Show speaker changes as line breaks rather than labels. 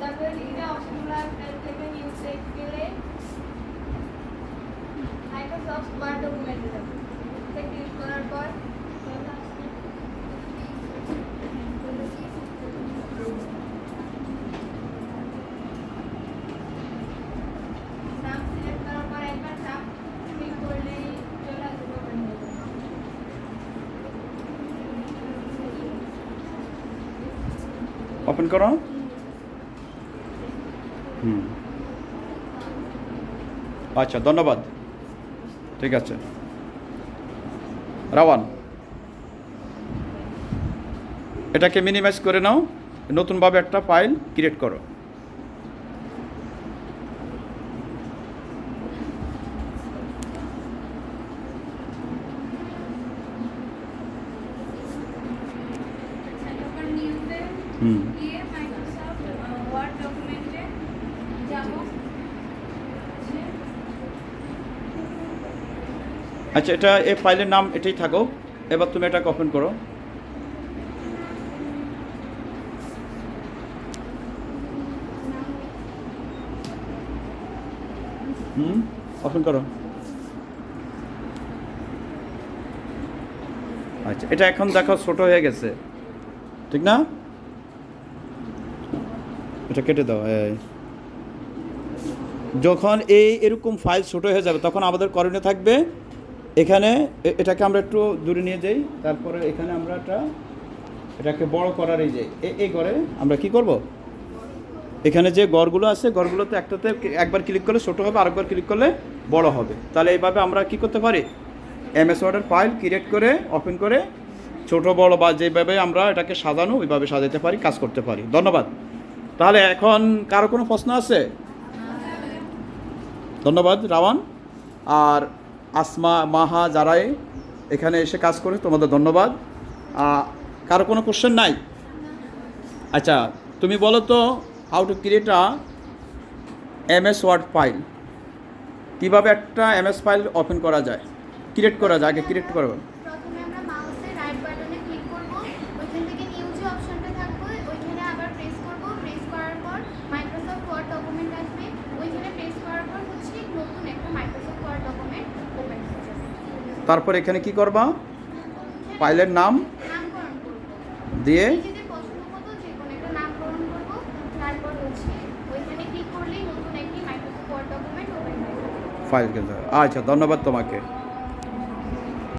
তারপরে লিখে অপশনগুলো থেকে নিউ টেক্সট গেলে মাইক্রোসফট ওয়ার্ড ডকুমেন্টে যাবে এটা ক্লিক করার পর নাম সিলেক্ট করার পর একবার
হুম। আচ্ছা ধন্যবাদ। ঠিক আছে। রাওয়ান, এটাকে মিনিমাইজ করে নাও। নতুনভাবে একটা ফাইল ক্রিয়েট করো। হুম
গিয়ে মাইক্রোসফট ওয়ার্ড ডকুমেন্টে যাব
আচ্ছা এটা এই ফাইলের নাম এটাই থাকো। এবার তুমি এটাকে ওপেন করো। হুম ওপেন করো। আচ্ছা এটা এখন দেখো ছোট হয়ে গেছে। ঠিক না? এটা কেটে দাও যখন এই এরকম ফাইল ছোট হয়ে যাবে, তখন আমাদের করণীয় থাকবে এখানে এটাকে আমরা একটু দূরে নিয়ে যাই, তারপরে এখানে আমরা একটা এটাকে বড় করার এই যে এই ঘরে আমরা কি করব? এখানে যে গড়গুলো আছে, গড়গুলোতে একটাতে একবার ক্লিক করলে ছোটো হবে, আরেকবার ক্লিক করলে বড় হবে। তাহলে এইভাবে আমরা কি করতে পারি? এমএস ওয়ার্ডের ফাইল ক্রিয়েট করে ওপেন করে, ছোট, বড় বা যেভাবে আমরা এটাকে সাজানো, ওইভাবে সাজাতে পারি, কাজ করতে পারি। ধন্যবাদ। তাহলে এখন কারও কোনো প্রশ্ন আছে? ধন্যবাদ, রাওয়ান। আর আসমা, মাহা, যারাই এখানে এসে কাজ করে, তোমাদের ধন্যবাদ। কারও কোনো কোশ্চেন নাই? আচ্ছা তুমি বলো তো how to create a M S Word file কীভাবে একটা এম এস ফাইল ওপেন করা যায়? ক্রিয়েট করা যায়, আগে ক্রিয়েট করো
প্রথমে আমরা মাউসের রাইট বাটনে ক্লিক করব ওইখান থেকে নিউ যে অপশনটা থাকবে ওইখানে আবার প্রেস করব প্রেস করার পর মাইক্রোসফট ওয়ার্ড ডকুমেন্ট আসবে ওইখানে প্রেস করার পর হচ্ছে নতুন একটা মাইক্রোসফট ওয়ার্ড ডকুমেন্ট ওপেন হয়ে যাবে
তারপর এখানে কি করবা? ফাইলের নাম দিয়ে ফাইল আচ্ছা ধন্যবাদ তোমাকে।